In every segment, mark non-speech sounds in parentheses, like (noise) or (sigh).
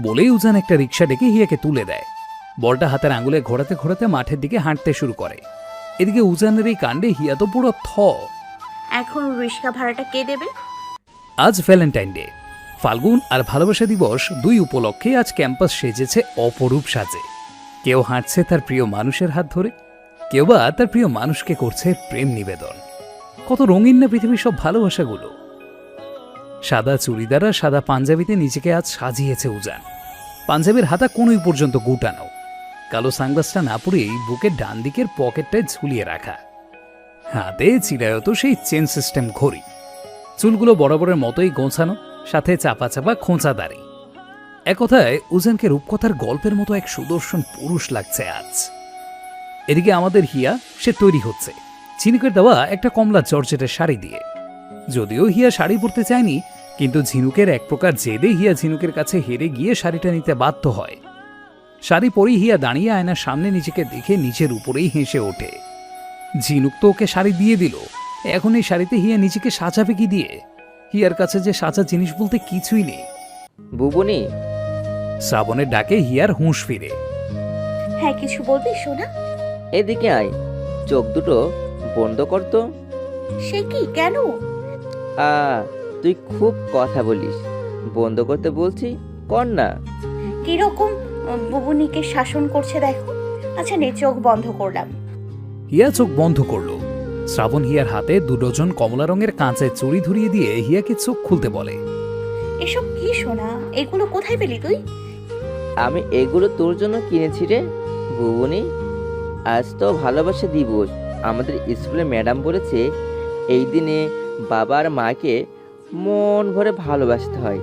বলেই উজান একটা রিক্সা ডেকে হিয়াকে তুলে দেয়। বলটা হাতের আঙুলে ঘোরাতে ঘোরাতে মাঠের দিকে হাঁটতে শুরু করে। এদিকে উজানের এই কাণ্ডে হিয়া তো পুরো থ। এখন রিক্সা ভাড়াটা কে দেবে? আজ ভ্যালেন্টাইন ডে। ফাল্গুন আর ভালোবাসা দিবস দুই উপলক্ষে আজ ক্যাম্পাস সেজেছে অপরূপ সাজে। কেউ হাঁটছে তার প্রিয় মানুষের হাত ধরে কেউ বা তার প্রিয় মানুষকে করছে প্রেম নিবেদন। কত রঙিন না পৃথিবীর সব ভালোবাসাগুলো। সাদা চুড়িদার আর সাদা পাঞ্জাবিতে নিজেকে আজ সাজিয়েছে উজান। পাঞ্জাবির হাতা কোনোই পর্যন্ত গুটানো। কালো সানগ্লাসটা না পরেই বুকের ডান দিকের পকেটটায় ঝুলিয়ে রাখা। হাতে চিরায়ত সেই চেন সিস্টেম ঘড়ি। চুলগুলো বরাবরের মতোই গোছানো, সাথে চাপা চাপা খোঁচা দাড়ি। এক কথায় উজানকে রূপকথার গল্পের মতো এক সুদর্শন পুরুষ লাগছে আজ। এদিকে আমাদের হিয়া, সে তৈরি হচ্ছে। ঝিনুকের দেওয়া একটা কমলা জর্জেটের শাড়ি দিয়ে। যদিও হিয়া শাড়ি পরতে চায়নি কিন্তু ঝিনুকের এক প্রকার জেদে হিয়া ঝিনুকের কাছে হেরে গিয়ে শাড়িটা নিতে বাধ্য হয়। শাড়ি পরেই হিয়া দাঁড়িয়ে আয়নার সামনে নিজেকে দেখে নিচের উপরেই হেসে ওঠে। ঝিনুক তো ওকে শাড়ি দিয়ে দিল। এখন এই শাড়িতে হিয়া নিজেকে সাজাবে কি দিয়ে? হিয়ার কাছে যে সাজা জিনিস বলতে কিছুই নেই। বুবুনি। শ্রাবণের ডাকে হিয়ার হুঁশ ফিরে। হ্যাঁ কিছু বলবি সোনা? এদিকে আয়। চোখ দুটো বন্ধ করতো সে কি কেন? আ তুই খুব কথা বলিস। বন্ধ করতে বলছি কর না। কীরকম বুবুনিকে শাসন করছে দেখো। আচ্ছা নে চোখ বন্ধ করলাম। হিয়া চোখ বন্ধ করল। শ্রাবণ হিয়ার হাতে দু ডজন কমলা রঙের কাঁচের চুড়ি ধরিয়ে দিয়ে হিয়াকে চোখ খুলতে বলে। এসব কি সোনা? এগুলো কোথায় পেলি তুই? আমি এগুলো তোর জন্য কিনেছি রে বুবুনি। আজ তো ভালোবাসা দিবস। আমাদের স্কুলে ম্যাডাম বলেছে এই দিনে বাবা আর মাকে মন ভরে ভালোবাসতে হয়।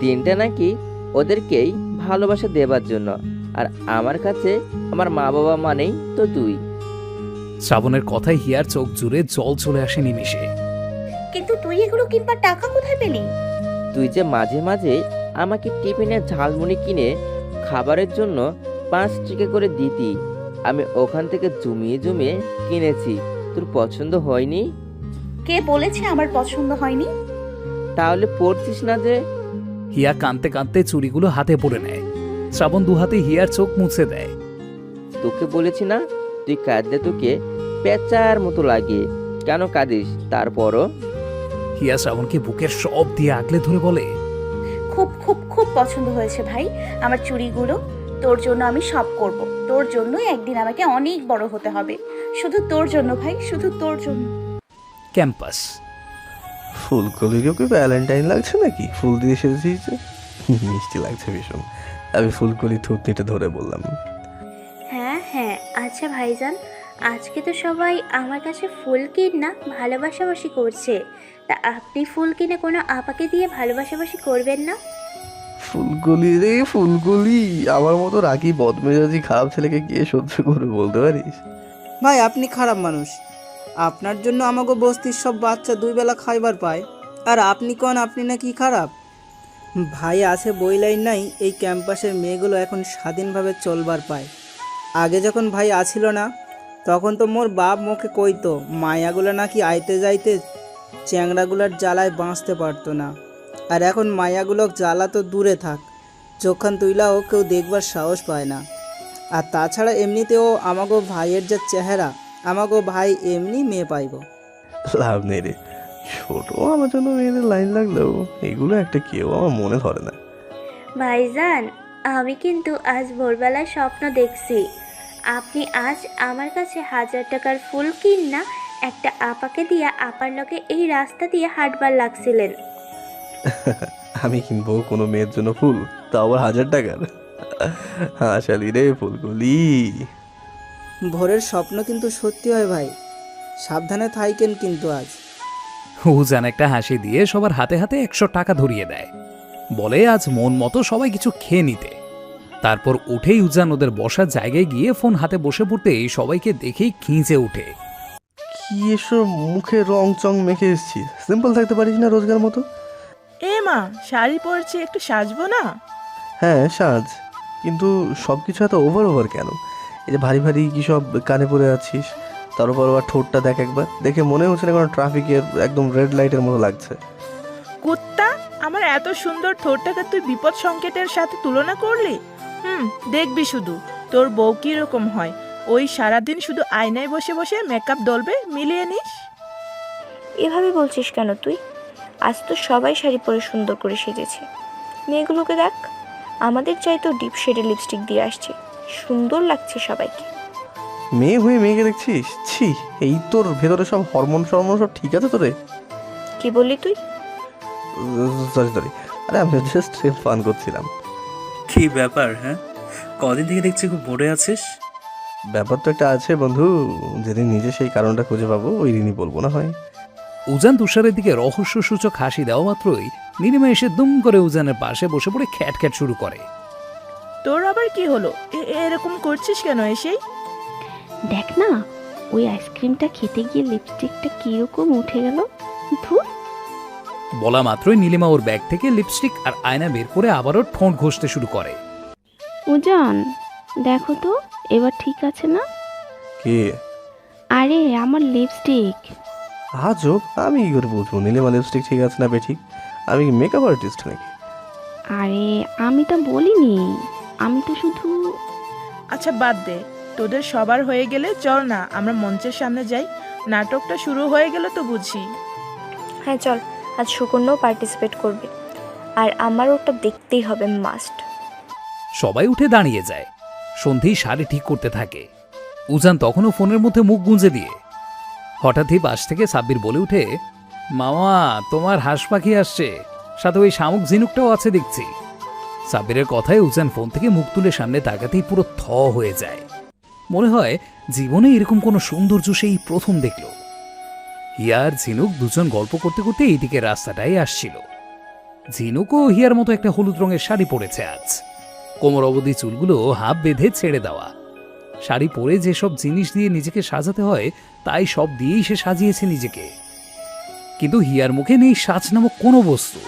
দিনটা নাকি ওদেরকেই ভালোবাসা দেবার জন্য। আর আমার কাছে আমার মা বাবা মানেই তো তুই। শ্রাবণের কথায় হিয়ার চোখ জুড়ে জল চলে আসে নিমিষে। কিন্তু তুই এগুলো কিনবার টাকা কোথায় পেলি? তুই যে মাঝে মাঝে আমাকে টিফিনে ঝালমুড়ি কিনে খাবারের জন্য পাঁচ টিকে করে দিতি আমি ওখান থেকে জমিয়ে জমিয়ে কিনেছি। তোর পছন্দ হয়নি? কে বলেছে আমার পছন্দ হয়নি? তাহলে পড়ছিস না যে? হিয়া কাঁদতে কাঁদতে চুড়িগুলো হাতে পড়ে নেয়। শ্রাবণ দু হাতে হিয়ার চোখ মুছে দেয়। তোকে বলেছি না তুই কাঁদলে তোকে পেঁচার মতো লাগে। কেন কাঁদিস? তারপরও? হিয়া শ্রাবণকে বুকের সব দিয়ে আগলে ধরে বলে খুব খুব খুব পছন্দ হয়েছে ভাই আমার চুড়িগুলো। তোর জন্য আমি সব করব। তোর জন্যই একদিন আমাকে অনেক বড় হতে হবে। শুধু তোর জন্য ভাই শুধু তোর জন্য। ক্যাম্পাস। ফুলকলিরও কি ভ্যালেন্টাইন লাগছে নাকি? ফুল দিয়ে সেজেছে (laughs) মিষ্টি লাগছে ভীষণ। আমি ফুলকলি থুতনিটা ধরে বললাম। হ্যাঁ হ্যাঁ আচ্ছা ভাইজান আজকে তো সবাই আমার কাছে ফুল কিন না ভালোবাসাবাসি করছে। তা আপনি ফুল কিনে কোনো আপাকে দিয়ে ভালোবাসাবাসি করবেন না? ফুলকলি রে ফুলগুলি আমার মতো রাখি বদমেজাজি খারাপ ছেলেকে কে সহ্য করবে বলতে পারিস? ভাই আপনি খারাপ মানুষ। আপনার জন্য আমাকে বস্তির সব বাচ্চা দুই বেলা খাইবার পায়। আর আপনি কন, আপনি নাকি খারাপ? ভাই আছে বইলাই নাই, এই ক্যাম্পাসের মেয়েগুলো এখন স্বাধীনভাবে চলবার পায়। আগে যখন ভাই আছিল না, তখন তো মোর বাপ মুখে কইতো, মায়াগুলো নাকি আইতে যাইতে চ্যাংড়াগুলার জ্বালায় বাঁচতে পারতো না। আর এখন মায়াগুলো জ্বালা তো দূরে থাক যখন তুইলাও কেউ দেখবার সাহস পায় না। আর তাছাড়া এমনিতেও আমাগো ভাইয়ের যে চেহারা আমাগো ভাই এমনি মেয়ে পাইব। লাভ নেই রে। ছোট আমার জন্য মেয়েদের লাইন লাগলেও এগুলো একটা কেউ আমার মনে ধরে না। ভাইজান আমি কিন্তু আজ ভোরবেলায় স্বপ্ন দেখছি। আপনি আজ আমার কাছে হাজার টাকার ফুল কিন না একটা আপাকে দিয়া আপার লগে এই রাস্তা দিয়ে হাঁটবার লাগছিলেন। আমি কিনবো কোনো মেয়ের জন্য ফুল তাও আবার হাজার টাকার। শালি রে ফুলকলি ভোরের স্বপ্ন কিন্তু সত্যি হয় ভাই। সাবধানে থাইকেন কিন্তু আজ। উজান একটা হাসি দিয়ে সবার হাতে হাতে একশো টাকা ধরিয়ে দেয়। বলে আজ মন মতো সবাই কিছু খেয়ে নিতে। তারপর উঠেই উজান ওদের বসার জায়গায় গিয়ে ফোন হাতে বসে পড়তেই সবাইকে দেখেই খিঁচে উঠে কি এসব মুখে রং চং মেখে এসছিস সিম্পল থাকতে পারিস না রোজগার মতো? এ মা শাড়ি পরছি একটু সাজবো না? হ্যাঁ সাজ। কিন্তু সব কিছু এত ওভার ওভার কেন? এই যে ভারী ভারী কী সব কানে পরে আছিস? তার উপর আবার ঠোঁটটা দেখ একবার। দেখে মনে হচ্ছে না কোনো ট্রাফিকের একদম রেড লাইটের মতো লাগছে। কুত্তা আমার এত সুন্দর ঠোঁটটাকে তুই বিপদ সংকেতের সাথে তুলনা করলি? হুম দেখবি শুধু। তোর বউ কীরকম হয়? ওই সারাদিন শুধু আয়নায় বসে বসে মেকআপ দলবে মিলিয়ে নিস? এভাবে বলছিস কেন তুই? আজ তো সবাই শাড়ি পরে সুন্দর করে সেজেছে। মেয়েগুলোকে দেখ আমাদের চাই তো ডিপ শেডে লিপস্টিক দিয়ে আসছে। সুন্দর লাগছে সবাইকে। মেয়ে হয়ে মেয়েকে দেখছিস? ছি এই তোর ভেতরে সব হরমোন টরমোন সব ঠিক আছে তোরে কি বললি তুই? সরি সরি আরে আমি জাস্ট ফান করছিলাম। কি ব্যাপার হ্যাঁ? কদিন থেকে দেখছি খুব ভরে আছিস? ব্যাপার তো একটা আছে বন্ধু। যেদিন নিজে সেই কারণটা খুঁজে পাবো ওই দিনই বলব না হয়? উজান তুষারের দিকে রহস্যসূচক হাসি দেওয়া মাত্রই নীলিমা এসে দুম করে উজানের পাশে বসে পড়ে খ্যাট খ্যাট শুরু করে। তোর আবার কি হলো? এ- এরকম করছিস কেন এসেই? দেখ না ওই আইসক্রিমটা খেতে গিয়ে লিপস্টিকটা কীরকম উঠে গেল। ধুর। বলা মাত্রই নীলিমা ওর ব্যাগ থেকে লিপস্টিক আর আয়না বের করে আবারও ঠোঁট ঘষতে শুরু করে। উজান দেখো তো এবার ঠিক আছে না? কে? আরে আমার লিপস্টিক আজব আমি কি করে বুঝব? নীলিমা লিপস্টিক ঠিক আছে না বে ঠিক আমি মেকআপ আর্টিস্ট নাকি? আরে আমি তো বলিনি। আমি তো শুধু আচ্ছা বাদ দে। তোদের সবার হয়ে গেলে চল না আমরা মঞ্চের সামনে যাই। নাটকটা শুরু হয়ে গেলে তো বুঝি। হ্যাঁ চল। আজ সুকন্যাও পার্টিসিপেট করবে। আর আমার ওটা দেখতেই হবে মাস্ট সবাই উঠে দাঁড়িয়ে যায়। সন্ধি শাড়ি ঠিক করতে থাকে। উজান তখনও ফোনের মধ্যে মুখ গুঁজে দিয়ে। হঠাৎই বাস থেকে সাব্বির বলে উঠে মামা তোমার হাঁস পাখি আসছে। সাথে ওই শামুক ঝিনুকটাও আছে দেখছি। সাব্বিরের কথায় উজান ফোন থেকে মুখ তুলে সামনে তাকাতেই পুরো থ হয়ে যায়। মনে হয় জীবনে এরকম কোনো সৌন্দর্য সেই প্রথম দেখল। হিয়ার ঝিনুক দুজন গল্প করতে করতে এইদিকে রাস্তাটাই আসছিল। ঝিনুকও হিয়ার মতো একটা হলুদ রঙের শাড়ি পরেছে আজ। কোমর অবধি চুলগুলো হাফ বেঁধে ছেড়ে দেওয়া। শাড়ি পরে যেসব জিনিস দিয়ে নিজেকে সাজাতে হয়, তাই সব দিয়েই সে সাজিয়েছে নিজেকে। কিন্তু হিয়ার মুখে নেই সাজ নামক কোনো বস্তু।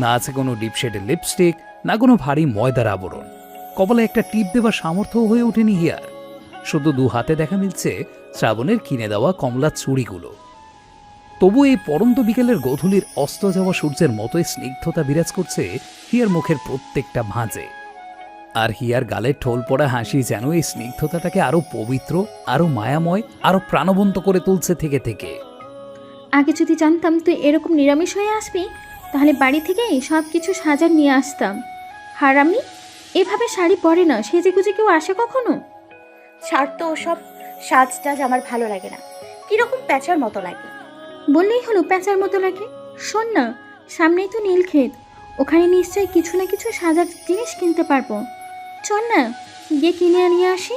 না আছে কোনো ডিপ শেডের লিপস্টিক না কোনো ভারী ময়দার আবরণ। কপালে একটা টিপ দেওয়ার সামর্থ্য হয়ে ওঠেনি হিয়ার। শুধু দু হাতে দেখা মিলছে শ্রাবণের কিনে দেওয়া কমলা চুড়িগুলো। তবু এই পরন্ত বিকেলের গধূলির অস্ত যাওয়া সূর্যের মতোই স্নিগ্ধতা বিরাজ করছে হিয়ার মুখের প্রত্যেকটা ভাঁজে। আর হিয়ার গালের ঠোল পড়া হাসি যেন এই স্নিগ্ধতাটাকে আরও পবিত্র, আরও মায়াময়, আরও প্রাণবন্ত করে তুলছে থেকে থেকে। আগে যদি জানতাম তুই এরকম নিরামিষ হয়ে আসবি তাহলে বাড়ি থেকেই সব কিছু সাজার নিয়ে আসতাম। হারামি এভাবে শাড়ি পরে না সেজে গুজে কেউ আসে কখনো? ছাড় তো ওসব সাজ টাজ আমার ভালো লাগে না। কীরকম প্যাঁচার মতো লাগে? বললেই হলো প্যাঁচার মতো লাগে। শোন না সামনেই তো নীলক্ষেত। ওখানে নিশ্চয়ই কিছু না কিছু সাজার জিনিস কিনতে পারব। চল না গিয়ে কিনে নিয়ে আসি।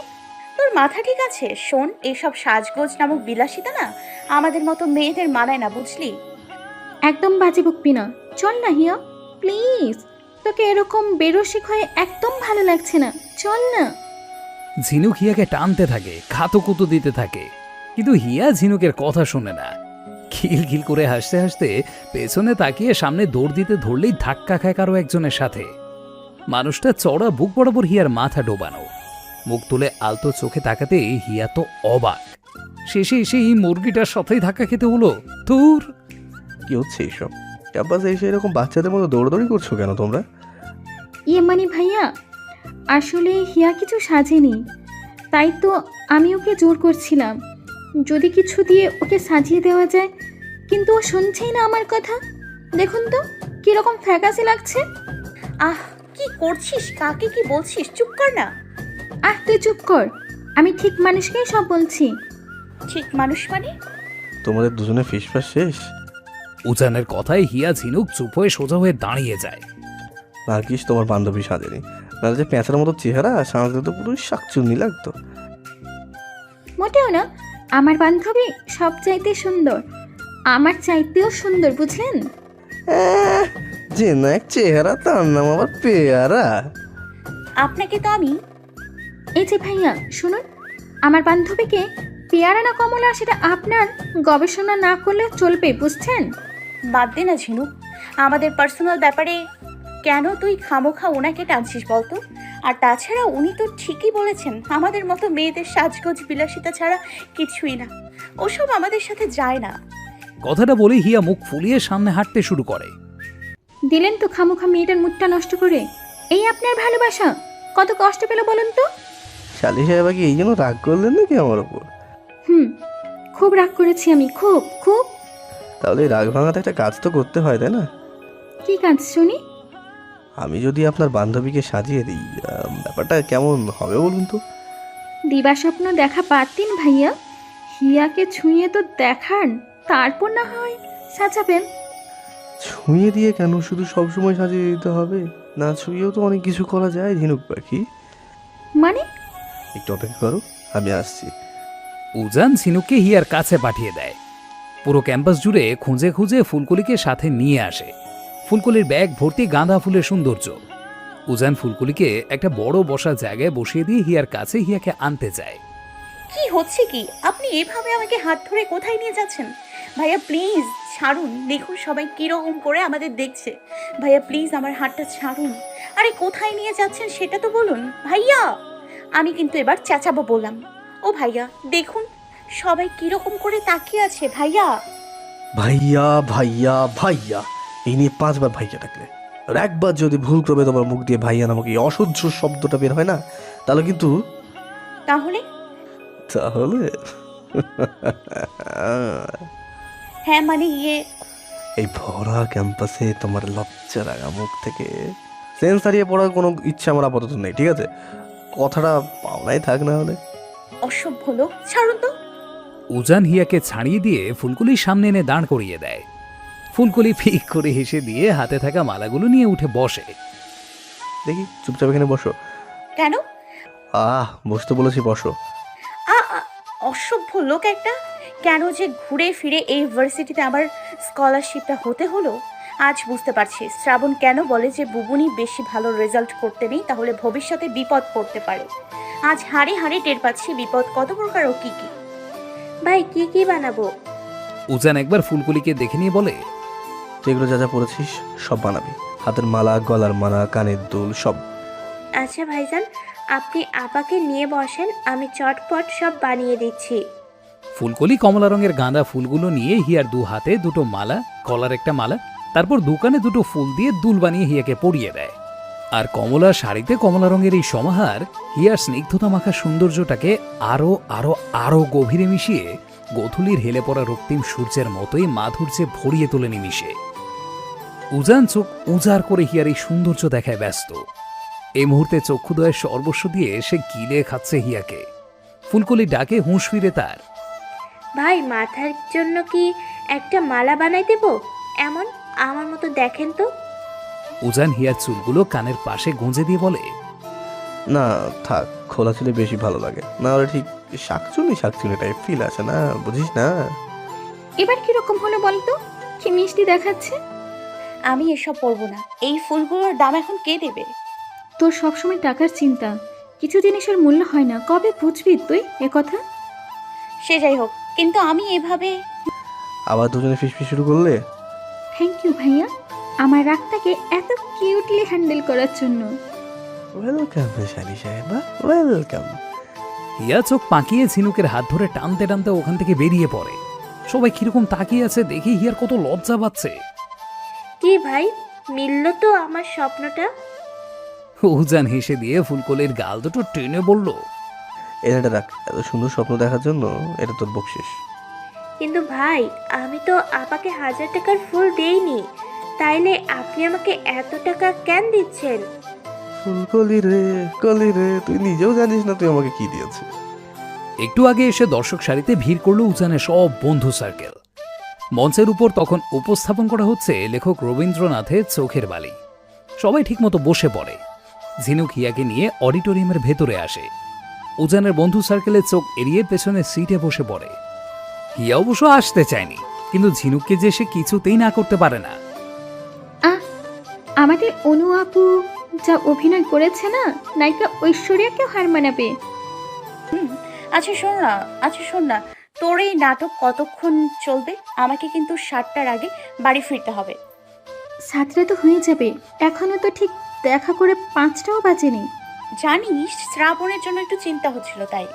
তোর মাথা ঠিক আছে? শোন এইসব সাজগোজ নামক বিলাসিতা না আমাদের মতো মেয়েদের মানায় না বুঝলি? একদম বাজে বকবি না। চল না হিয়া প্লিজ তোকে এরকম বেরসিক হয়ে একদম ভালো লাগছে না। চল না। ঝিনুক হিয়াকে টানতে থাকে, খাতকুতো দিতে থাকে। কিন্তু হিয়া ঝিনুকের কথা শোনে না। খিলখিল করে হাসতে হাসতে পেছনে তাকিয়ে সামনে দৌড় দিতে ধরলেই ধাক্কা খায় কারও একজনের সাথে। মানুষটা চড়া বুক বরাবর হিয়ার মাথা ডোবানো। মুখ তুলে আলতো চোখে তাকাতে হিয়া তো অবাক। শেষে এসে এই মুরগিটার সাথেই ধাক্কা খেতে হলো। তোর কি হচ্ছে এইসব? ক্যাম্পাসে এসে এরকম বাচ্চাদের মতো দৌড়দৌড়ি করছ কেন তোমরা? ইয়ে মানে ভাইয়া আসলে হিয়া কিছু সাজেনি। তাই তো আমি ওকে জোর করছিলাম। যদি কিছু দিয়ে ওকে সাজিয়ে দেওয়া যায় কিন্তু ও শুনছেই না আমার কথা। দেখুন তো কীরকম ফ্যাকাসে লাগছে। আহ কি করছিস? কাকে কি বলছিস? চুপ কর না। আহ তুই চুপ কর। আমি ঠিক মানুষকেই সব বলছি। ঠিক মানুষ মানে? তোমাদের দুজনে ফিসফাস শেষ? উজানের কথায় হিয়া ঝিনুক চুপ হয়ে সোজা হয়ে দাঁড়িয়ে যায়। নার্গিস তোমার বান্ধবী সাজেনি। না যে পেঁচার মতো চেহারা সাজলে তো পুরো শাকচুন্নি লাগতো। মোটেও না আমার বান্ধবী সব চাইতে সুন্দর। আমার চাইতেও সুন্দর বুঝলেন? আহ, যে না এক চেহারা তার নাম আবার পেয়ারা। আপনাকে তো আমি এই যে ভাইয়া শুনুন আমার বান্ধবীকে পেয়ারা না কমলা সেটা আপনার গবেষণা না করলে চলবে বুঝছেন? বাদ দে না ঝিনুক। আমাদের পার্সোনাল ব্যাপারে কেন তুই খামোখা ওনাকে টানছিস বলতো? আর তাছাড়া উনি তো ঠিকই বলেছেন আমাদের মতো মেয়েদের সাজগোজ বিলাসিতা ছাড়া কিছুই না। ওসব আমাদের সাথে যায় না। কথাটা বলে হিয়া মুখ ফুলিয়ে সামনে হাঁটতে শুরু করে। দিলেন তো খামোখা মেয়েটার মুডটা নষ্ট করে। এই আপনার ভালোবাসা কত কষ্ট পেল বলুন তো? শালি সাহেব কি এই জন্য রাগ করলেন নাকি আমার ওপর হুম খুব রাগ করেছি আমি খুব খুব। তাহলে এই রাগ ভাঙাতে একটা কাজ তো করতে হয় তাই না? কি কাজ শুনি। আমি যদি আপনার বান্ধবীকে সাজিয়ে দিই আহ, ব্যাপারটা কেমন হবে বলুন তো? দিবা স্বপ্ন দেখা পারতেন ভাইয়া। হিয়াকে ছুঁয়ে তো দেখান তারপর না হয় সাজাবেন। ছুঁয়ে দিয়ে কেন? শুধু সবসময় সাজিয়ে দিতে হবে। না ছুঁয়েও তো অনেক কিছু করা যায় ঝিনুক পাখি। মানে? একটু অপেক্ষা করো আমি আসছি। উজান ঝিনুককে হিয়ার কাছে পাঠিয়ে দেয়। পুরো ক্যাম্পাস জুড়ে খুঁজে খুঁজে ফুলকলিকে সাথে নিয়ে আসে। ফুলকলির ব্যাগ ভর্তি গাঁদা ফুলের সৌন্দর্য। উজান ফুলকলিকে একটা বড় বসার জায়গায় বসিয়ে দিয়ে হিয়ার কাছে হিয়াকে আনতে যায় কি হচ্ছে কি? আপনি এভাবে আমাকে হাত ধরে কোথায় নিয়ে যাচ্ছেন? ভাইয়া, প্লিজ ছাড়ুন। দেখুন সবাই কীরকম করে আমাদের দেখছে। ভাইয়া, প্লিজ আমার হাতটা ছাড়ুন। আরে, কোথায় নিয়ে যাচ্ছেন সেটা তো বলুন। ভাইয়া, আমি কিন্তু এবার চেঁচাবো বললাম। ও ভাইয়া, দেখুন সবাই কীরকম করে তাকিয়ে আছে ভাইয়া? ভাইয়া ভাইয়া ভাইয়া। এই নিয়ে পাঁচবার ভাইয়া ডাকলে। আর একবার যদি ভুল ক্রমে তোমার মুখ দিয়ে ভাইয়া নামক এই অসহ্য শব্দটা বের হয় না তাহলে কিন্তু তাহলে? তাহলে? হ্যাঁ মানে ইয়ে। এই ভরা ক্যাম্পাসে তোমার লজ্জা লাগা মুখ থেকে সেন্স হারিয়ে পড়ার কোনো ইচ্ছা আমার আপাতত নেই ঠিক আছে? কথাটা পাওনাই থাক না হলে। অসভ্য লোক ছাড়ুন তো। উজান হিয়াকে ছাড়িয়ে দিয়ে ফুলকলির সামনে এনে দাঁড় করিয়ে দেয়। ফুলকুলি ফিক করে হেসে দিয়ে হাতে থাকা মালাগুলো নিয়ে উঠে বসে। দেখি চুপচাপ এখানে বসো। কেন? আহ বসতে বলেছি বসো। আ আ- অসভ্য লোক একটা। কেন যে ঘুরে ফিরে এই ইউনিভার্সিটিতে আবার স্কলারশিপটা হতে হলো? আজ বুঝতে পারছি। শ্রাবণ কেন বলে যে বুবুনি বেশি ভালো রেজাল্ট করতে নেই তাহলে ভবিষ্যতে বিপদ পড়তে পারে। আজ হাড়ে হাড়ে টের পাচ্ছি বিপদ কত প্রকার ও কী কী। ভাই কি কি বানাবো? উজান একবার ফুলকলিকে দেখে নিয়ে বলে যেগুলো যা যা পড়েছিস সব বানাবি। হাতের মালা গলার মালা কানের দুল সব। আচ্ছা ভাইজান আপনি আপাকে নিয়ে বসেন আমি চটপট সব বানিয়ে দিচ্ছি। ফুলকলি কমলা রঙের গাঁদা ফুলগুলো নিয়ে হিয়ার দু হাতে দুটো মালা কলার একটা মালা তারপর দোকানে দুটো ফুল দিয়ে দুল বানিয়ে হিয়াকে পরিয়ে দেয়। আর কমলা শাড়িতে কমলা রঙের এই সমাহার, হিয়ার স্নিগ্ধতা মাখা সৌন্দর্যটাকে আরও আরও আরও গভীরে মিশিয়ে গোধূলির হেলে পড়া রক্তিম সূর্যের মতোই মাধুর্যে ভরিয়ে তোলে নিমিশে উজান চোখ উজাড় করে হিয়ার এই সৌন্দর্য দেখায় ব্যস্ত। এই মুহূর্তে চক্ষুদয়ের সর্বস্ব দিয়ে সে গিলে খাচ্ছে হিয়াকে। ফুলকলি ডাকে হুঁশ ফিরে তার। ভাই, মাথার জন্য কি একটা মালা বানাই দেব? এমন, আমার মতো দেখেন তো। উজান হিয়ার চুলগুলো কানের পাশে গুঁজে দিয়ে বলে না থাক খোলা চুলে বেশি ভালো লাগে। না হলে ঠিক শাকচুনি শাকচুনি টাইপ ফিল আছে না বুঝিস না? এবার কীরকম হলো বলতো? কি মিষ্টি দেখাচ্ছে? আমি এসব পরবো না। এই ফুলগুলোর দাম এখন কে দেবে? তোর সবসময় টাকার চিন্তা। কিছু জিনিসের মূল্য হয় না। কবে বুঝবি তুই এ কথা? সে যাই হোক কিন্তু আমি এভাবে আবার দুজনে ফিসফিস শুরু করলে? থ্যাংক ইউ ভাইয়া। আমার রাগটাকে এত কিউটলি হ্যান্ডেল করার জন্য। ওয়েলকাম শালি সাহেবা ওয়েলকাম হিয়া চোখ পাকিয়ে ঝিনুকের হাত ধরে টানতে টানতে ওখান থেকে বেরিয়ে পড়ে। সবাই কীরকম তাকিয়ে আছে দেখে হিয়ার কত লজ্জা পাচ্ছে। কি ভাই মিলল তো আমার স্বপ্নটা? উজান হেসে দিয়ে ফুলকলের গাল দুটো টেনে বলল এটা রাখ এত সুন্দর স্বপ্ন দেখার জন্য এটা তোর বকশিস। কিন্তু ভাই আমি তো আপাকে হাজার টাকার ফুল দেইনি। তাইলে আপনি আমাকে এত টাকা কেন দিচ্ছেন? ফুলকলি রে কলি রে তুই নিজেও জানিস না তুই আমাকে কি দিয়েছিস। একটু আগে এসে দর্শক সারিতে ভিড় করল উজানের সব বন্ধু সার্কেল মঞ্চের উপর তখন উপস্থাপন করা হচ্ছে লেখক রবীন্দ্রনাথের চোখের বালি। সবাই ঠিকমতো বসে পড়ে। ঝিনুক হিয়াকে নিয়ে অডিটোরিয়ামের ভেতরে আসে। উজানের বন্ধু সার্কেলের চোখ এড়িয়ে পেছনে সিটে বসে পড়ে। হিয়া অবশ্য আসতে চায়নি কিন্তু ঝিনুককে যে সে কিছুতেই না করতে পারে না। আমাদের অনু আপু যা অভিনয় করেছে না নায়িকা ঐশ্বর্যাকেও হার মানাবে। আচ্ছা শোন না আচ্ছা শোন না তোর এই নাটক কতক্ষণ চলবে? আমাকে কিন্তু সাতটার আগে বাড়ি ফিরতে হবে। সাতটা তো হয়ে যাবে এখনও তো ঠিক দেখা করে পাঁচটাও বাজেনি। জানিস শ্রাবণের জন্য একটু চিন্তা হচ্ছিল তাই।